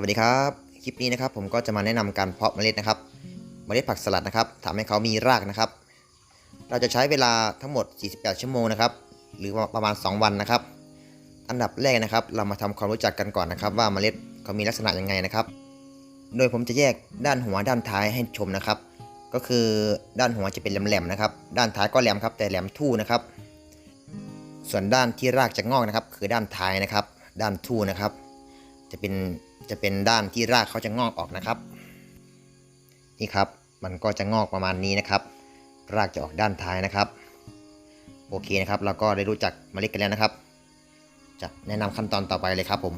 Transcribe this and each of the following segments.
สวัสดีครับ คลิปนี้นะครับผมก็จะมาแนะนำการเพาะเมล็ดนะครับเมล็ดผักสลัดนะครับทำให้เขามีรากนะครับ เราจะใช้เวลาทั้งหมด 48 ชั่วโมงนะครับ หรือประมาณ 2 วันนะครับ อันดับแรกนะครับ เรามาทำความรู้จักกันก่อนนะครับ ว่าเมล็ดเขามีลักษณะยังไงนะครับ โดยผมจะแยกด้านหัวด้านท้ายให้ชมนะครับ ก็คือด้านหัวจะเป็นแหลมๆนะครับ ด้านท้ายก็แหลมครับแต่แหลมทู่นะครับ ส่วนด้านที่รากจะงอกนะครับ คือด้านท้ายนะครับ ด้านทู่นะครับ จะเป็น จะเป็นด้านที่รากเขาจะงอกออกนะครับ นี่ครับมันก็จะงอกประมาณนี้นะครับ รากจะออกด้านท้ายนะครับ โอเคนะครับเราก็ได้รู้จักเมล็ดกันแล้วนะครับ จะแนะนำขั้นตอนต่อไปเลยครับผม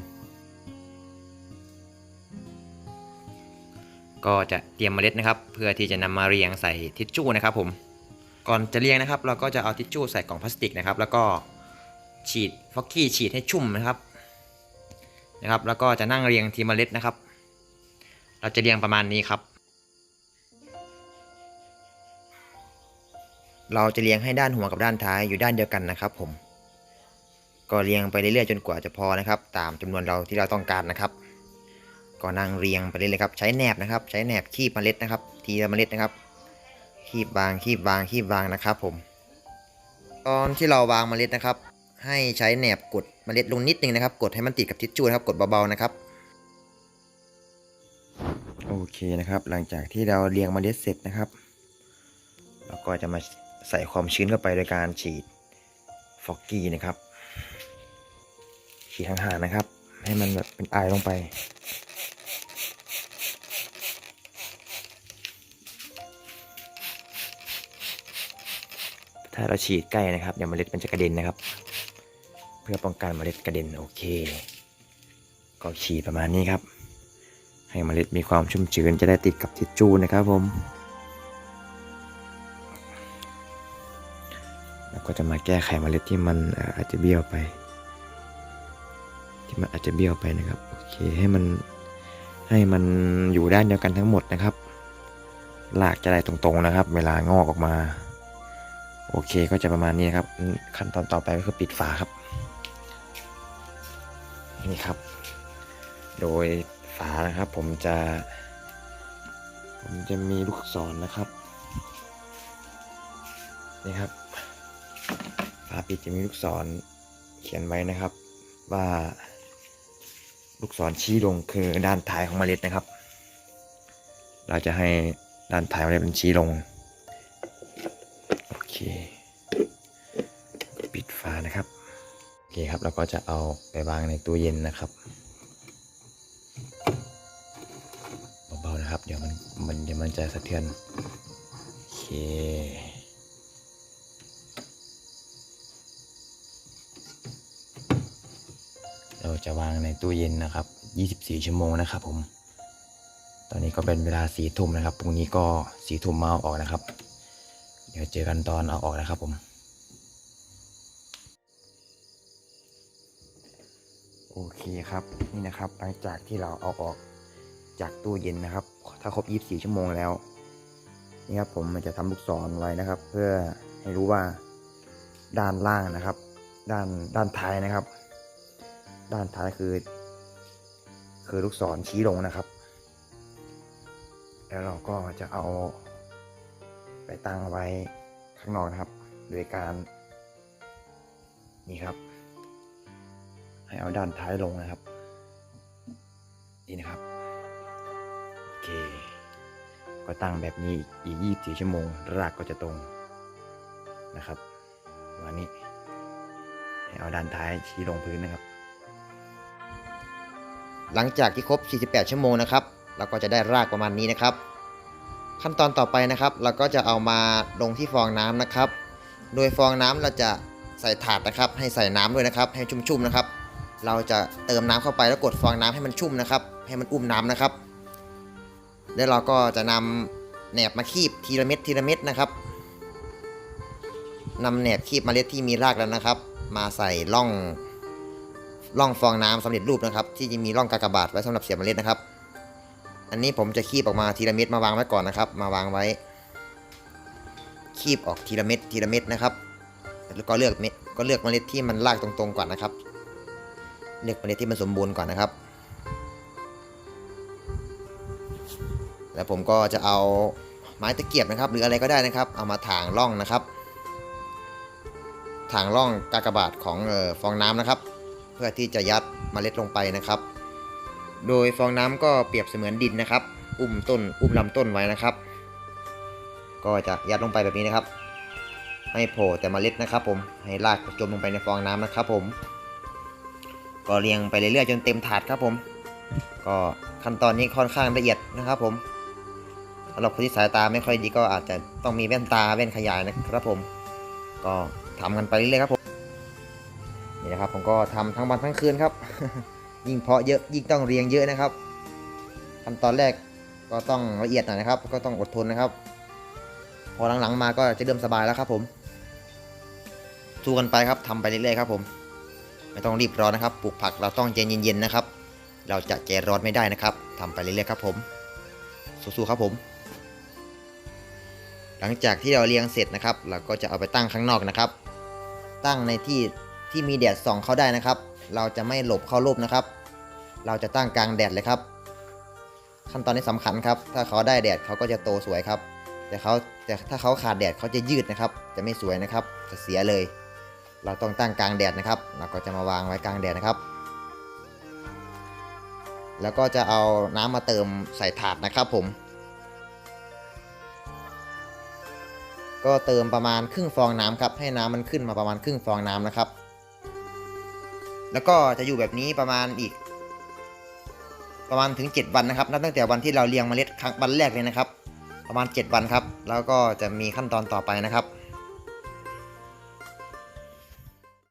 ก็จะเตรียมเมล็ดนะครับ เพื่อที่จะนำมาเรียงใส่ทิชชู่นะครับ ผม ก่อนจะเรียงนะครับ เราก็จะเอาทิชชู่ใส่กล่องพลาสติกนะครับ แล้วก็ฉีดฟอกกี้ฉีดให้ชุ่มนะครับ นะครับ แล้วก็จะนั่งเรียงทีมเมล็ดนะครับ เราจะเรียงประมาณนี้ครับ เราจะเรียงให้ด้านหัวกับด้านท้ายอยู่ด้านเดียวกันนะครับผม ก็เรียงไปเรื่อยๆจนกว่าจะพอนะครับ ตามจำนวนเราที่เราต้องการนะครับ ก็นั่งเรียงไปเรื่อยๆครับใช้แหนบนะครับ ใช้แหนบคีบเมล็ดนะครับ ทีละเมล็ดนะครับ คีบบางคีบบางคีบบางนะครับ ผม ตอนที่เราวางเมล็ดนะครับ ให้ใช้แหนบกดเมล็ดลงนิดนึงนะครับ กดให้มันติดกับทิชชู่นะครับ กดเบาๆนะครับโอเคนะครับ หลังจากที่เราเรียงเมล็ดเสร็จนะครับเราก็จะมาใส่ความชื้นเข้าไปโดยการฉีดฟอกกี้นะครับ ฉีดห่างๆนะครับ ให้มันแบบเป็นไอลงไป ถ้าเราฉีดใกล้นะครับเดี๋ยวเมล็ดมันจะกระเด็นนะครับ เพื่อป้องกันเมล็ดกระเด็นโอเค ก็ฉีดประมาณนี้ครับ ให้เมล็ดมีความชุ่มชื้นจะได้ติดกับทิชชู่นะครับผม แล้วก็จะมาแก้ไขเมล็ดที่มันอาจจะเบี้ยวไป ที่มันอาจจะเบี้ยวไปนะครับโอเคให้มันให้มันอยู่ด้านเดียวกันทั้งหมดนะครับรากจะได้ตรงๆนะครับ เวลางอกออกมา โอเคก็จะประมาณนี้นะครับ ขั้นตอนต่อไปก็คือปิดฝาครับ นี่ครับ โดยฝานะครับผมจะ ผมจะมีลูกศรนนะครับ นี่ครับ ฝาปิดจะมีลูกศรเขียนไว้นะครับ ว่า ลูกศรชี้ลงคือด้านท้ายของเมล็ดนะครับ เราจะให้ด้านท้ายเมล็ดมันชี้ลงโอเคปิดฝานะครับ อเคครับ เราก็จะเอาไปวางในตู้เย็นนะครับเบาๆนะครับ เดี๋ยวมันมันเดี๋ยวมันจะสะเทือนโอเคเราจะวางในตู้เย็นนะครับ 24 ชั่วโมงนะครับผม ตอนนี้ก็เป็นเวลาสี่ทุ่มนะครับ พรุ่งนี้ก็สี่ทุ่มมาเอาออกนะครับ เดี๋ยวเจอกันตอนเอาออกนะครับผม โอเคครับนี่นะครับหลังจากที่เราเอาออกจากตู้เย็นนะครับ ถ้าครบ 24 ชั่วโมงแล้วนี่ครับผมมันจะทำลูกศรไว้นะครับ เพื่อให้รู้ว่าด้านล่างนะครับ ด้านด้านท้ายนะครับ ด้านท้ายคือ คือลูกศรชี้ลงนะครับ แล้วเราก็จะเอาไปตั้งไว้ข้างนอกนะครับ โดยการนี่ครับ ให้เอาด้านท้ายลงนะครับ นี่นะครับ โอเค ก็ตั้งแบบนี้อีก24ชั่วโมง รากก็จะตรงนะครับวันนี้ ให้เอาด้านท้ายชี้ลงพื้นนะครับ หลังจากที่ครบ 48 ชั่วโมงนะครับ เราก็จะได้รากประมาณนี้นะครับ ขั้นตอนต่อไปนะครับ เราก็จะเอามาลงที่ฟองน้ำนะครับ โดยฟองน้ำเราจะใส่ถาดนะครับ ให้ใส่น้ำด้วยนะครับ ให้ชุ่มๆนะครับ เราจะเติมน้ำเข้าไปแล้วกดฟองน้ำให้มันชุ่มนะครับ ให้มันอุ้มน้ำนะครับ แล้วเราก็จะนำแหนบมาคีบทีละเม็ดทีละเม็ดนะครับนำแหนบคีบเมล็ดที่มีรากแล้วนะครับ มาใส่ร่องร่องฟองน้ำสำเร็จรูปนะครับ ที่จะมีร่องกากบาทไว้สำหรับเสียบเมล็ดนะครับ อันนี้ผมจะคีบออกมาทีละเม็ดมาวางไว้ก่อนนะครับ มาวางไว้ คีบออกทีละเม็ดทีละเม็ดนะครับแล้วก็เลือกเม็ดก็เลือกเมล็ดที่มันรากตรงๆก่อนนะครับ เลือกเมล็ดที่มันสมบูรณ์ก่อนนะครับ แล้วผมก็จะเอาไม้ตะเกียบนะครับ หรืออะไรก็ได้นะครับ เอามาถางร่องนะครับ ถางร่องกากบาทของออฟองน้ำนะครับ เพื่อที่จะยัดเมล็ดลงไปนะครับ โดยฟองน้ำก็เปรียบเสมือนดินนะครับ อุ้มต้น อุ้มลำต้นไว้นะครับ ก็จะยัดลงไปแบบนี้นะครับให้โผล่แต่เมล็ดนะครับผมให้รากจมลงไปในฟองน้ำนะครับผม ก็เรียงไปเรื่อยๆจนเต็มถาดครับผม ก็ขั้นตอนนี้ค่อนข้างละเอียดนะครับผมสำหรับคนที่สายตาไม่ค่อยดีก็อาจจะต้องมีแว่นตาแว่นขยายนะครับผม ก็ทำกันไปเรื่อยๆครับผมนี่นะครับผมก็ทำทั้งวันทั้งคืนครับ ยิ่งเพาะเยอะยิ่งต้องเรียงเยอะนะครับขั้นตอนแรกก็ต้องละเอียดหน่อยนะครับ ก็ต้องอดทนนะครับ พอหลังๆมาก็จะเริ่มสบายแล้วครับผมสู้กันไปครับทำไปเรื่อยๆครับผม ไม่ต้องรีบร้อนนะครับ ปลูกผักเราต้องใจเย็นๆนะครับ เราจะใจร้อนไม่ได้นะครับทำไปเรื่อยๆครับผมสู้ๆครับผม หลังจากที่เราเรียงเสร็จนะครับ เราก็จะเอาไปตั้งข้างนอกนะครับ ตั้งในที่ที่มีแดดส่องเข้าได้นะครับ เราจะไม่หลบเข้ารูปนะครับ เราจะตั้งกลางแดดเลยครับ ขั้นตอนนี้สำคัญครับ ถ้าเขาได้แดดเขาก็จะโตสวยครับ แต่เขาแต่ถ้าเขาขาดแดดเขาจะยืดนะครับ จะไม่สวยนะครับ จะเสียเลย เราต้องตั้งกลางแดดนะครับ เราก็จะมาวางไว้กลางแดดนะครับ แล้วก็จะเอาน้ำมาเติมใส่ถาดนะครับผม ก็เติมประมาณครึ่งฟองน้ำครับ ให้น้ำมันขึ้นมาประมาณครึ่งฟองน้ำนะครับ แล้วก็จะอยู่แบบนี้ประมาณอีก ประมาณถึง 7 วันนะครับ นับตั้งแต่วันที่เราเรียงเมล็ดครั้งวันแรกเลยนะครับ ประมาณ 7 วันครับ แล้วก็จะมีขั้นตอนต่อไปนะครับ